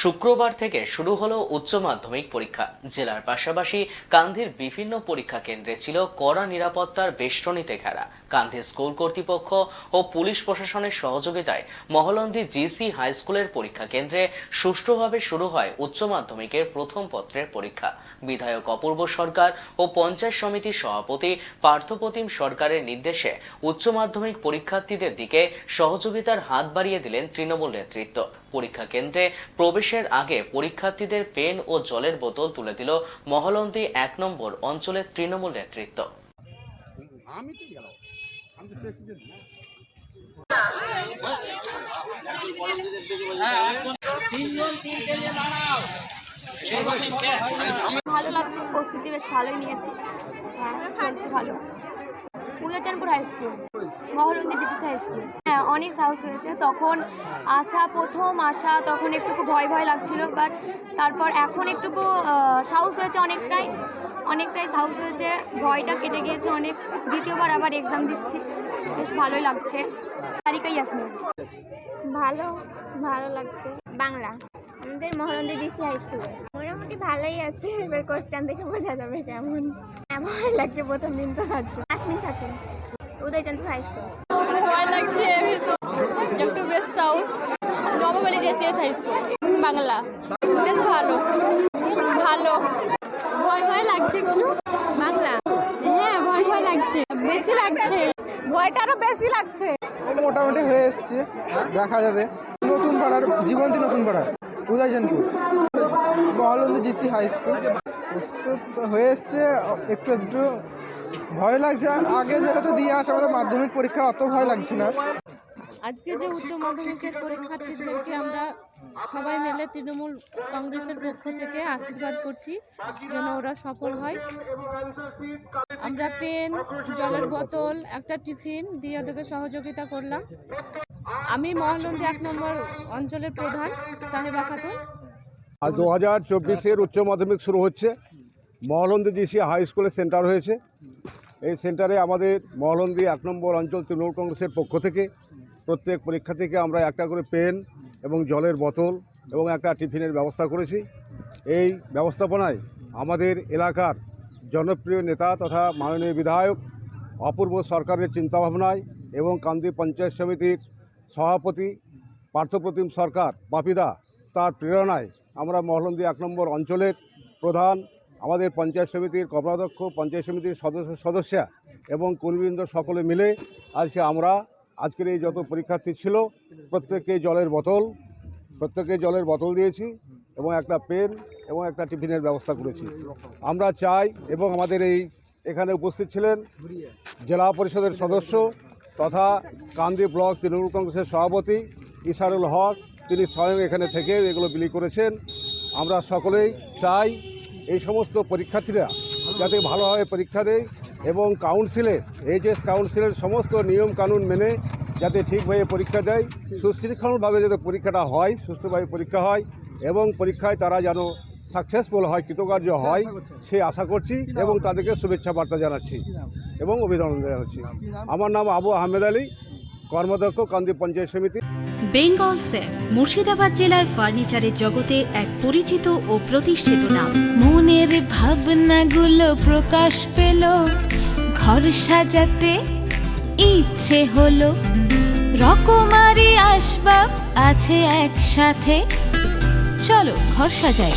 শুক্রবার থেকে শুরু হলো উচ্চ মাধ্যমিক পরীক্ষা। জেলার পাশাপাশি কান্ধির বিভিন্ন পরীক্ষা কেন্দ্রে ছিল কড়া নিরাপত্তার বেষ্টনীতে ঘেরা। কান্দি স্কুল কর্তৃপক্ষ ও পুলিশ প্রশাসনের সহযোগিতায় মহলন্দি জিসি হাই স্কুলের পরীক্ষা কেন্দ্রে সুষ্ঠুভাবে শুরু হয় উচ্চ মাধ্যমিকের প্রথম পত্রের পরীক্ষা। বিধায়ক অপূর্ব সরকার ও পঞ্চায়েত সমিতির সভাপতি পার্থপ্রতিম সরকারের নির্দেশে উচ্চ মাধ্যমিক পরীক্ষার্থীদের দিকে সহযোগিতার হাত বাড়িয়ে দিলেন তৃণমূল নেতৃত্ব। পরীক্ষা কেন্দ্রে প্রবেশের আগে পরীক্ষার্থীদের পেন ও জলের বোতল তুলে দিল মহলন্দি এক নম্বর অঞ্চলের তৃণমূল নেতৃত্ব। ভালো লাগছে, প্রস্তুতি বেশ ভালোই নিয়েছি। হ্যাঁ চলছে ভালো। উদয়চানপুর হাই স্কুল মহলন্দি ডিজিস হাই স্কুল। হ্যাঁ অনেক সাহস হয়েছে। তখন আসা প্রথম আসা, তখন একটুকু ভয় ভয় লাগছিল বাট তারপর এখন একটুকু সাহস হয়েছে অনেকটাই। অনেকটাই সাহস হয়েছে। ভয়টা কেটে গিয়েছে অনেক। দ্বিতীয়বার আবার এক্সাম দিচ্ছি। বেশ ভালোই লাগছে। তারিকা ইয়াসমিন। ভালো ভালো লাগছে। বাংলা। আমাদের মহরন্দি ডিসি হাই স্কুল মোটামুটি ভালোই আছে এবার কোশ্চেন দেখে বোঝা যাবে কেমন। এমন লাগছে প্রথম দিন তো যাচ্ছে আসমিন খাতুন উদয়চন্দ্র হাই স্কুল ভয় লাগছে Nabamali JCS high school Bangla. বেশ ভালো। ভালো। ভয় ভয় লাগছে বাংলা। হ্যাঁ ভয় ভয় লাগছে। বেশি লাগছে। ভয়টা আরও বেশি লাগছে। মোটামুটি হয়ে এসছে। দেখা যাবে। নতুন পাড়ার জীবন্তী নতুন পাড়া Udaychanpur Mahalanda GC high school. প্রস্তুত হয়ে এসছে। একটু একটু ভয় লাগছে। আগে যেহেতু দিয়ে আসে আমাদের মাধ্যমিক পরীক্ষা অত ভয় লাগছে না। আজকে যে উচ্চ মাধ্যমিকের পরীক্ষার্থীদেরকে আমরা সবাই মিলে তৃণমূল কংগ্রেসের পক্ষ থেকে আশীর্বাদ করছি যেন ওরা সফল হয়। আমরা পেন, জলের বোতল, একটা টিফিন দিয়ে ওদেরকে সহযোগিতা করলাম। আমি মহলন্দি এক নম্বর অঞ্চলের প্রধান, সাহেবা খাতুন আর দু হাজার চব্বিশের উচ্চ মাধ্যমিক শুরু হচ্ছে। মহলন্দি ডিসি হাই স্কুলে সেন্টার হয়েছে। এই সেন্টারে আমাদের মহলন্দি এক নম্বর অঞ্চল তৃণমূল কংগ্রেসের পক্ষ থেকে প্রত্যেক পরীক্ষার্থীকে আমরা একটা করে পেন এবং জলের বোতল এবং একটা টিফিনের ব্যবস্থা করেছি। এই ব্যবস্থাপনায় আমাদের এলাকার জনপ্রিয় নেতা তথা মাননীয় বিধায়ক, অপূর্ব সরকারের চিন্তাভাবনায় এবং কান্দি পঞ্চায়েত সমিতির সভাপতি, পার্থপ্রতিম সরকার, বাপিদা, তার প্রেরণায় আমরা মহলন্দি এক নম্বর অঞ্চলের প্রধান, আমাদের পঞ্চায়েত সমিতির কর্মাধ্যক্ষ পঞ্চায়েত সমিতির সদস্য, সদস্যা এবং কর্মীবৃন্দ সকলে মিলে আজকে আমরা, আজকের এই যত পরীক্ষার্থী ছিল, প্রত্যেককে জলের বোতল, প্রত্যেককে জলের বোতল দিয়েছি এবং একটা পেন এবং একটা টিফিনের ব্যবস্থা করেছি। আমরা চাই এবং আমাদের এই এখানে উপস্থিত ছিলেন জেলা পরিষদের সদস্য তথা কান্দি ব্লক তৃণমূল কংগ্রেসের সভাপতি ইশারুল হক, তিনি স্বয়ং এখানে থেকে এগুলো বিলি করেছেন। আমরা সকলেই চাই এই সমস্ত পরীক্ষার্থীরা যাতে ভালোভাবে পরীক্ষা দেয় এবং কাউন্সিলের এইচএস কাউন্সিলের সমস্ত নিয়ম কানুন মেনে যাতে ঠিকভাবে পরীক্ষা দেয়, সুশৃঙ্খলভাবে যাতে পরীক্ষাটা হয় সুষ্ঠুভাবে পরীক্ষা হয় এবং পরীক্ষায় তারা যেন সাকসেসফুল হয় কৃতকার্য হয় সে আশা করছি এবং তাদেরকে শুভেচ্ছা বার্তা জানাচ্ছি এবং অভিনন্দন জানাচ্ছি। আমার নাম আবু আহমেদ আলী কর্মদক্ষ কান্দি পঞ্চায়েত সমিতি। বেঙ্গল সেফ মুর্শিদাবাদ জেলায় ফার্নিচারের জগতে এক পরিচিত ও প্রতিষ্ঠিত নাম। মনের ভাবনাগুলো প্রকাশ পেল ঘর সাজাতে ইচ্ছে হলো। রকমারি আসবাব আছে একসাথে। চলো ঘর সাজাই।